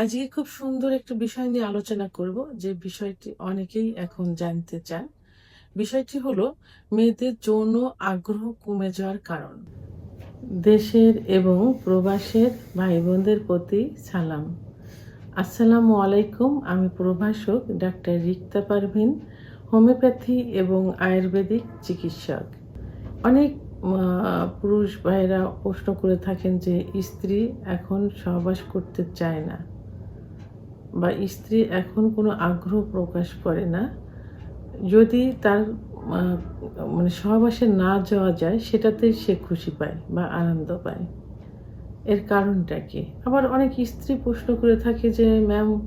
আজকে খুব সুন্দর একটা বিষয় নিয়ে আলোচনা করব, যে বিষয়টি অনেকেই এখন জানতে চান। বিষয়টি হলো মেয়েদের যৌন আগ্রহ কমে যাওয়ার কারণ। দেশের এবং প্রবাসের ভাই বোনদের প্রতি সালাম। আসসালামু আলাইকুম, আমি প্রভাষক ডাক্তার রিক্তা পারভিন, হোমিওপ্যাথি এবং আয়ুর্বেদিক চিকিৎসক। অনেক পুরুষ ভাইরা প্রশ্ন করে থাকেন যে স্ত্রী এখন সহবাস করতে চায় না। বা স্ত্রী এখন কোনো আগ্রহ প্রকাশ করে না। যদি তার মানে সহবাসে না যাওয়া যায়, সেটাতে সে খুশি পায় বা আনন্দ পায়। এর কারণটা কি? আবার অনেক স্ত্রী প্রশ্ন করে থাকে যে, ম্যাম,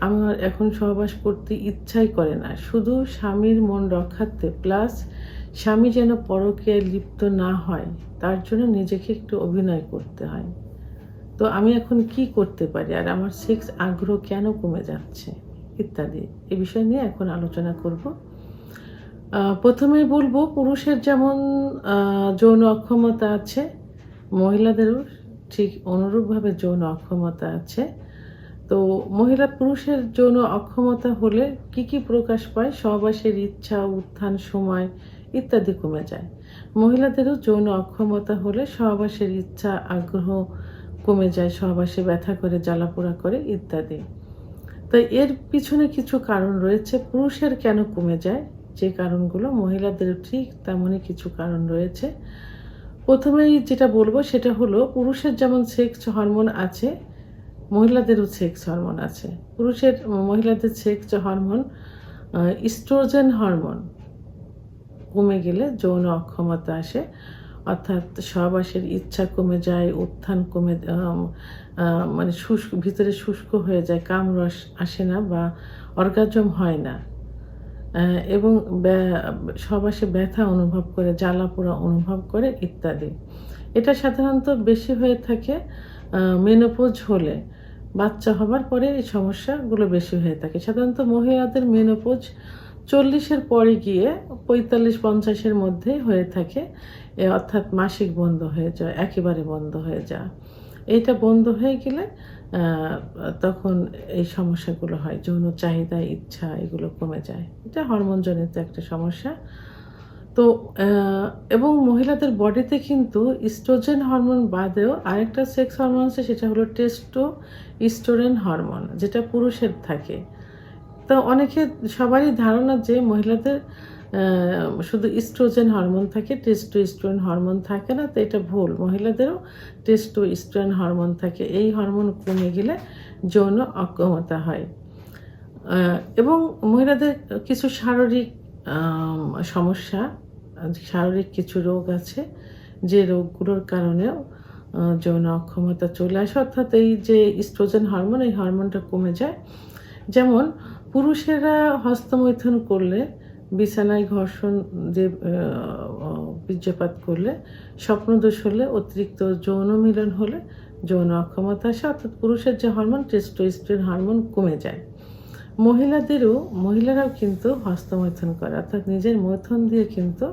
আমার এখন সহবাস করতে ইচ্ছাই করে না। শুধু স্বামীর মন রক্ষার্থে, প্লাস স্বামী যেন পরকে লিপ্ত না হয়, তার জন্য নিজেকে একটু অভিনয় করতে হয়। তো আমি এখন কি করতে পারি? আর আমার সেক্স আগ্রহ কেন কমে যাচ্ছে? ইত্যাদি। এ বিষয় নিয়ে এখন আলোচনা করব। প্রথমেই বলব, পুরুষের যেমন যৌন অক্ষমতা আছে, মহিলাদেরও ঠিক অনুরূপভাবে যৌন অক্ষমতা আছে। তো মহিলা পুরুষের যৌন অক্ষমতা হলে কি কি প্রকাশ পায়? সহবাসের ইচ্ছা, উত্থান, সময় ইত্যাদি কমে যায়। মহিলাদেরও যৌন অক্ষমতা হলে সহবাসের ইচ্ছা, আগ্রহ কমে যায় সহবাসে ব্যথা করে, জ্বালাপোড়া করে ইত্যাদি। তো এর পিছনে কিছু কারণ রয়েছে। পুরুষের কেন কমে যায়? যে কারণগুলো মহিলাদেরও ঠিক তেমনই কিছু কারণ রয়েছে। প্রথমেই যেটা বলব সেটা হলো, পুরুষের যেমন সেক্স হরমোন আছে, মহিলাদেরও সেক্স হরমোন আছে। পুরুষের, মহিলাদের সেক্স হরমোন ইস্ট্রোজেন হরমোন কমে গেলে যৌন অক্ষমতা আসে। অর্থাৎ সহবাসের ইচ্ছা কমে যায়, উত্থান কমে মানে শুষ্ক, ভিতরে শুষ্ক হয়ে যায় কাম রস আসে না বা অর্গাজম হয় না। এবং সহবাসে ব্যথা অনুভব করে, জ্বালা পোড়া অনুভব করে ইত্যাদি। এটা সাধারণত বেশি হয়ে থাকে মেনোপোজ হলে। বাচ্চা হবার পরে এই সমস্যাগুলো বেশি হয়ে থাকে। সাধারণত মহিলাদের মেনোপোজ চল্লিশের পরে গিয়ে পঁয়তাল্লিশ পঞ্চাশের মধ্যে হয়ে থাকে। অর্থাৎ মাসিক বন্ধ হয়ে যায়, একেবারে বন্ধ হয়ে যাওয়া এইটা বন্ধ হয়ে গেলে তখন এই সমস্যাগুলো হয়, যৌন চাহিদা, ইচ্ছা, এগুলো কমে যায়। এটা হরমোনজনিত একটা সমস্যা। তো এবং মহিলাদের বডিতে কিন্তু ইস্ট্রোজেন হরমোন বাদেও আরেকটা সেক্স হরমোন আছে, সেটা হলো টেস্টো ইস্টোরেন হরমোন, যেটা পুরুষের থাকে। তো অনেকে সবারই ধারণা যে মহিলাদের শুধু ইস্ট্রোজেন হরমোন থাকে টেস্টো ইস্ট্রোজেন হরমোন থাকে না, তো এটা ভুল। মহিলাদেরও টেস্টো ইস্ট্রোজেন হরমোন থাকে। এই হরমোন কমে গেলে যৌন অক্ষমতা হয়। এবং মহিলাদের কিছু শারীরিক সমস্যা, শারীরিক কিছু রোগ আছে, যে রোগগুলোর কারণেও যৌন অক্ষমতা চলে আসে। অর্থাৎ এই যে ইস্ট্রোজেন হরমোন এই হরমোনটা কমে যায়। যেমন পুরুষেরা হস্তমৈথুন করলে, বিছানায় ঘর্ষণ যে বীর্যপাত করলে, স্বপ্নদোষ হলে, অতিরিক্ত যৌন মিলন হলে, যৌন অক্ষমতা আসে, অর্থাৎ পুরুষের যে হরমোন টেস্টোস্টেরন হরমোন কমে যায়। মহিলাদেরও, মহিলারাও কিন্তু হস্তমৈথুন করে, অর্থাৎ নিজের মৈথন দিয়ে কিন্তু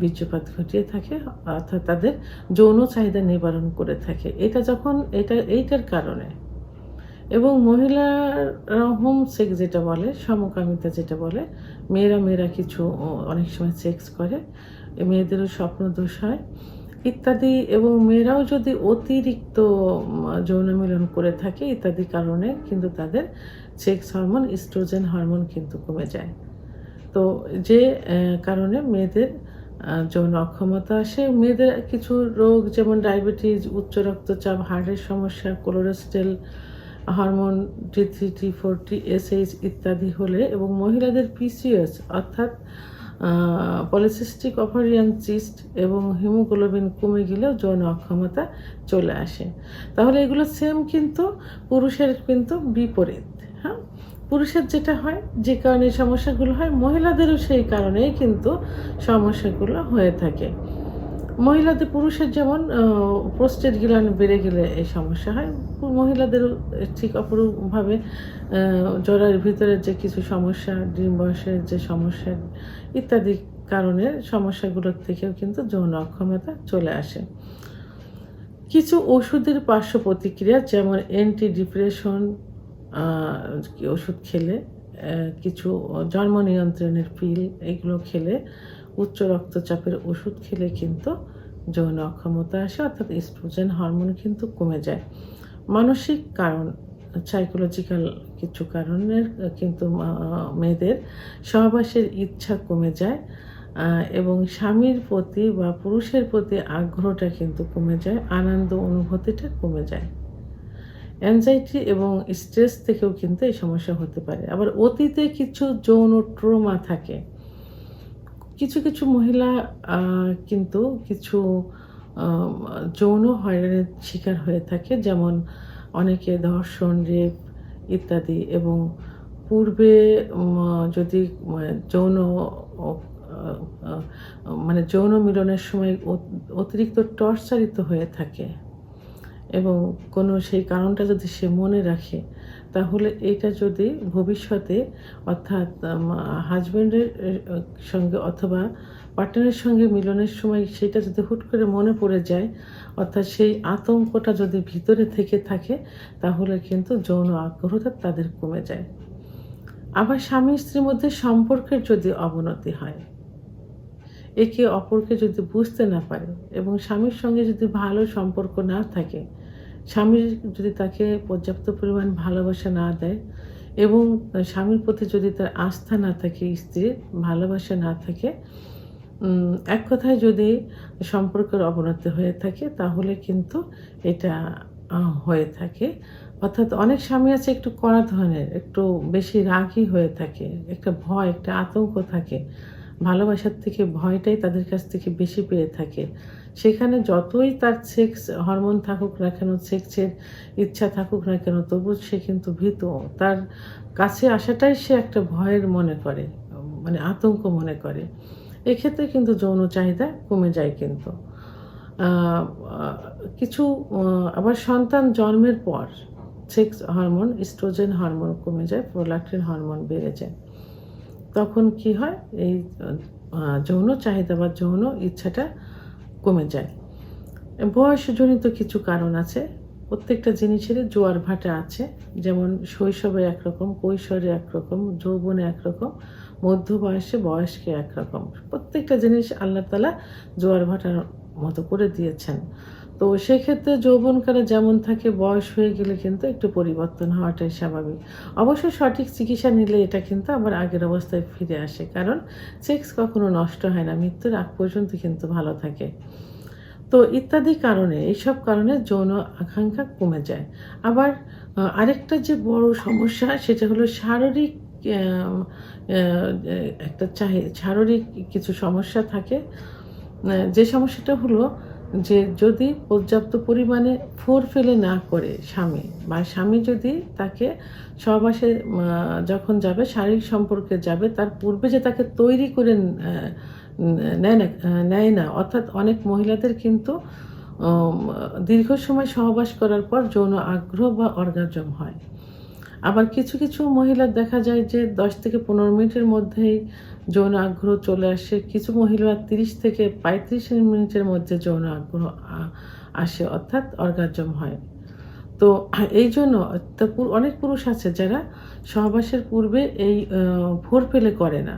বীর্যপাত ঘটিয়ে থাকে, অর্থাৎ তাদের যৌন চাহিদা নিবারণ করে থাকে। এটা যখন, এটা, এইটার কারণে এবং মহিলারা হোম সেক্স যেটা বলে, সমকামিতা যেটা বলে, মেয়েরা মেয়েরা কিছু অনেক সময় সেক্স করে মেয়েদেরও স্বপ্ন দোষ হয়, ইত্যাদি। এবং মেয়েরাও যদি অতিরিক্ত যৌন মিলন করে থাকে ইত্যাদি কারণে কিন্তু তাদের সেক্স হরমোন, ইস্ট্রোজেন হরমোন কিন্তু কমে যায়। তো যে কারণে মেয়েদের যৌন অক্ষমতা আসে। মেয়েদের কিছু রোগ যেমন ডায়াবেটিস, উচ্চ রক্তচাপ, হার্টের সমস্যা cholesterol hormone T three T four T SH ইত্যাদি হলে এবং মহিলাদের পিসিএস অর্থাৎ পলিসিস্টিক অভারিয়ান সিস্ট এবং হিমোগ্লোবিন কমে গেলেও যৌন অক্ষমতা চলে আসে। তাহলে এগুলো সেম কিন্তু পুরুষের কিন্তু বিপরীত হ্যাঁ? পুরুষের যেটা হয়, যে কারণে সমস্যাগুলো হয়, মহিলাদেরও সেই কারণেই কিন্তু সমস্যাগুলো হয়ে থাকে। মহিলাদের, পুরুষের যেমন প্রোস্টেট গ্ল্যান্ড বেড়ে গেলে এই সমস্যা হয়, মহিলাদেরও ঠিক অপরূপভাবে জরার ভিতরে যে কিছু সমস্যা, ডিম বয়সের যে সমস্যা ইত্যাদি কারণে সমস্যাগুলোর থেকেও কিন্তু যৌন অক্ষমতা চলে আসে। কিছু ওষুধের পার্শ্ব প্রতিক্রিয়া, যেমন অ্যান্টি ডিপ্রেশন ওষুধ খেলে কিছু জন্ম নিয়ন্ত্রণের পিল এগুলো খেলে উচ্চ রক্তচাপের ওষুধ খেলে কিন্তু যৌন অক্ষমতা আসে, অর্থাৎ ইস্ট্রোজেন হরমোন কিন্তু কমে যায়। মানসিক কারণ সাইকোলজিক্যাল কিছু কারণের কিন্তু মেয়েদের সহবাসের ইচ্ছা কমে যায় এবং স্বামীর প্রতি বা পুরুষের প্রতি আগ্রহটা কিন্তু কমে যায়, আনন্দ অনুভূতিটা কমে যায়। অ্যাংজাইটি এবং স্ট্রেস থেকেও কিন্তু এই সমস্যা হতে পারে। আবার অতীতে কিছু যৌন ট্রমা থাকে কিছু কিছু মহিলা কিন্তু কিছু যৌন হয়রানির শিকার হয়ে থাকে। যেমন অনেকে ধর্ষণ, রেপ ইত্যাদি এবং পূর্বে যদি যৌন মানে যৌন মিলনের সময় অত- অতিরিক্ত টর্চারিত হয়ে থাকে। এবং কোনো সেই কারণটা যদি সে মনে রাখে, তাহলে এটা যদি ভবিষ্যতে অর্থাৎ হাজব্যান্ডের সঙ্গে অথবা পার্টনারের সঙ্গে মিলনের সময় সেটা যদি হুট করে মনে পড়ে যায়, অর্থাৎ সেই আতঙ্কটা যদি ভিতরে থেকে থাকে, তাহলে কিন্তু যৌন আগ্রহটা তাদের কমে যায়। আবার স্বামী স্ত্রীর মধ্যে সম্পর্কের যদি অবনতি হয়, একে অপরকে যদি বুঝতে না পারে এবং স্বামীর সঙ্গে যদি ভালো সম্পর্ক না থাকে স্বামীর যদি তাকে পর্যাপ্ত পরিমাণ ভালোবাসা না দেয় এবং স্বামীর প্রতি যদি তার আস্থা না থাকে, স্ত্রীর ভালোবাসা না থাকে এক কথায় যদি সম্পর্কের অবনতি হয়ে থাকে, তাহলে কিন্তু এটা হয়ে থাকে। অর্থাৎ অনেক স্বামী আছে একটু কড়া ধরনের, একটু বেশি রাগই হয়ে থাকে, একটা ভয়, একটা আতঙ্ক থাকে। ভালোবাসার থেকে ভয়টাই তাদের কাছ থেকে বেশি পেয়ে থাকে। সেখানে যতই তার সেক্স হরমোন থাকুক না কেন সেক্সের ইচ্ছা থাকুক না কেন, তবু সে কিন্তু ভীত। তার কাছে আসাটাই সে একটা ভয়ের মনে করে মানে আতঙ্ক মনে করে। এক্ষেত্রে কিন্তু যৌন চাহিদা কমে যায় কিন্তু। কিছু আবার সন্তান জন্মের পর সেক্স হরমোন ইস্ট্রোজেন হরমোন কমে যায় প্রোলাক্টিন হরমোন বেড়ে যায়। তখন কি হয়? এই যৌন চাহিদা বা যৌন ইচ্ছাটা কমে যায়। বয়সজনিত কিছু কারণ আছে। প্রত্যেকটা জিনিসেরই জোয়ার ভাটা আছে। যেমন শৈশবে একরকম, কৈশোরে একরকম, যৌবনে একরকম। মধ্য বয়সে বয়স্কে একরকম। প্রত্যেকটা জিনিস আল্লাহ তালা জোয়ার ভাটার মতো করে দিয়েছেন। তো সেক্ষেত্রে যৌবনকালে যেমন থাকে, বয়স হয়ে গেলে কিন্তু একটু পরিবর্তন হওয়াটাই স্বাভাবিক। অবশ্য সঠিক চিকিৎসা নিলে এটা কিন্তু আবার আগের অবস্থায় ফিরে আসে, কারণ সেক্স কখনো নষ্ট হয় না, মৃত্যুর আগ পর্যন্ত কিন্তু ভালো থাকে। তো ইত্যাদি কারণে, এইসব কারণে যৌন আকাঙ্ক্ষা কমে যায়। আবার আরেকটা যে বড় সমস্যা, সেটা হলো শারীরিক একটা চাহি, শারীরিক কিছু সমস্যা থাকে যে সমস্যাটা হলো যে যদি পর্যাপ্ত পরিমাণে ফোর ফেলে না করে স্বামী বা স্বামী যদি তাকে সহবাসে যখন যাবে, শারীরিক সম্পর্কে যাবে, তার পূর্বে যে তাকে তৈরি করে নেয় না নেয় না, অর্থাৎ অনেক মহিলাদের কিন্তু দীর্ঘ সময় সহবাস করার পর যৌন আগ্রহ বা অর্গাজম হয়। আবার কিছু কিছু মহিলার দেখা যায় যে দশ থেকে পনেরো মিনিটের মধ্যেই যৌন আগ্রহ চলে আসে। কিছু মহিলা তিরিশ থেকে পঁয়ত্রিশ মিনিটের মধ্যে যৌন আগ্রহ আসে অর্থাৎ অর্গাজম হয়। তো এই জন্য অনেক পুরুষ আছে যারা সহবাসের পূর্বে এই ভোর পেলে করে না,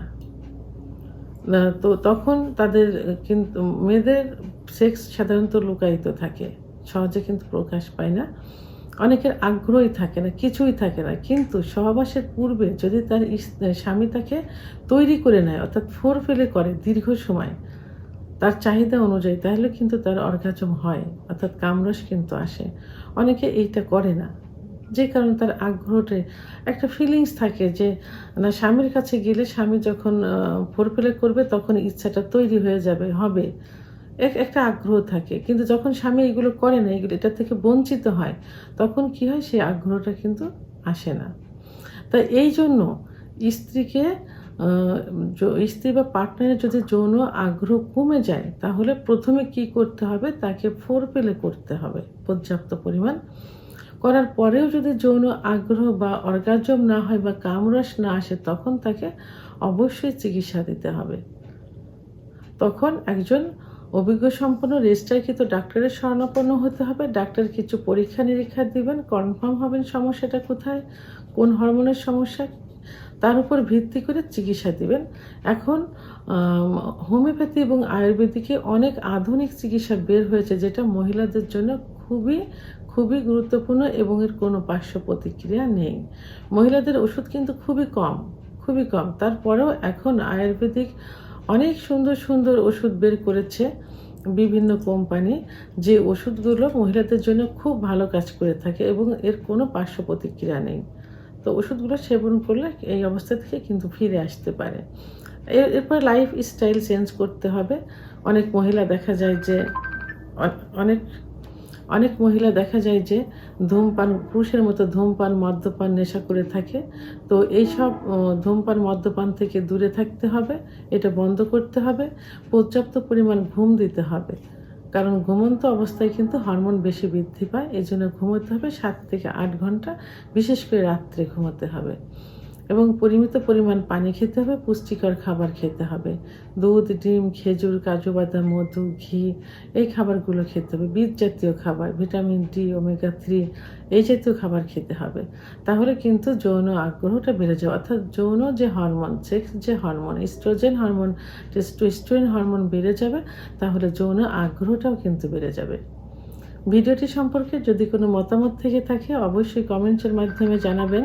তো তখন তাদের কিন্তু মেয়েদের সেক্স সাধারণত লুকায়িত থাকে। সহজে কিন্তু প্রকাশ পায় না। অনেকের আগ্রহই থাকে না, কিছুই থাকে না। কিন্তু সহবাসের পূর্বে যদি তার স্বামী তাকে তৈরি করে নেয়, অর্থাৎ ফোর ফেলে করে দীর্ঘ সময় তার চাহিদা অনুযায়ী, তাহলে কিন্তু তার অর্গাজম হয়, অর্থাৎ কামরস কিন্তু আসে। অনেকে এইটা করে না। যে কারণে তার আগ্রহটা, একটা ফিলিংস থাকে যে, না, স্বামীর কাছে গেলে স্বামী যখন ফোর ফেলে করবে, তখন ইচ্ছাটা তৈরি হয়ে যাবে, হবে। এক- একটা আগ্রহ থাকে। কিন্তু যখন স্বামী এগুলো করে না, এগুলো এটা থেকে বঞ্চিত হয়, তখন কি হয়? সেই আগ্রহটা কিন্তু আসে না। তাই এই জন্য স্ত্রীকে স্ত্রী বা পার্টনারের যদি যৌন আগ্রহ কমে যায়, তাহলে প্রথমে কি করতে হবে? তাকে ফোর পেলে করতে হবে পর্যাপ্ত পরিমাণ। করার পরেও যদি যৌন আগ্রহ বা অর্গাজম না হয় বা কামরস না আসে, তখন তাকে অবশ্যই চিকিৎসা দিতে হবে। তখন একজন অভিজ্ঞ সম্পন্ন রেজিস্টারকৃত ডাক্তারের শরণাপন্ন হতে হবে। ডাক্তার কিছু পরীক্ষা নিরীক্ষা দিবেন, কনফার্ম হবেন সমস্যাটা কোথায়, কোন হরমোনের সমস্যা, তার উপর ভিত্তি করে চিকিৎসা দিবেন। এখন হোমিওপ্যাথি এবং আয়ুর্বেদিকে অনেক আধুনিক চিকিৎসা বের হয়েছে যেটা মহিলাদের জন্য খুবই খুবই গুরুত্বপূর্ণ এবং এর কোনো পার্শ্ব প্রতিক্রিয়া নেই। মহিলাদের ওষুধ কিন্তু খুবই কম খুবই কম। তারপরেও এখন আয়ুর্বেদিক অনেক সুন্দর সুন্দর ওষুধ বের করেছে বিভিন্ন কোম্পানি, যে ওষুধগুলো মহিলাদের জন্য খুব ভালো কাজ করে থাকে এবং এর কোনো পার্শ্ব প্রতিক্রিয়া নেই। তো ওষুধগুলো সেবন করলে এই অবস্থা থেকে কিন্তু ফিরে আসতে পারে। এর- এরপর লাইফ স্টাইল চেঞ্জ করতে হবে। অনেক মহিলা দেখা যায় যে অনেক অনেক মহিলা দেখা যায় যে ধূমপান, পুরুষের মতো ধূমপান, মদ্যপান নেশা করে থাকে। তো এইসব ধূমপান, মদ্যপান থেকে দূরে থাকতে হবে, এটা বন্ধ করতে হবে, পর্যাপ্ত পরিমাণ ঘুম দিতে হবে। কারণ ঘুমন্ত অবস্থায় কিন্তু হরমোন বেশি বৃদ্ধি পায় এই জন্য ঘুমোতে হবে সাত থেকে আট ঘণ্টা, বিশেষ করে রাত্রে ঘুমোতে হবে। এবং পরিমিত পরিমাণ পানি খেতে হবে, পুষ্টিকর খাবার খেতে হবে। দুধ, ডিম, খেজুর, কাজু বাদাম, মধু, ঘি, এই খাবারগুলো খেতে হবে। বীজ জাতীয় খাবার, ভিটামিন ডি, ওমেগা থ্রি, এই জাতীয় খাবার খেতে হবে। তাহলে কিন্তু যৌন আগ্রহটা বেড়ে যাবে অর্থাৎ যৌন যে হরমোন, সেক্স যে hormone oestrogen hormone testosterone hormone বেড়ে যাবে, তাহলে যৌন আগ্রহটাও কিন্তু বেড়ে যাবে। ভিডিওটি সম্পর্কে যদি কোনো মতামত থেকে থাকে, অবশ্যই কমেন্টসের মাধ্যমে জানাবেন।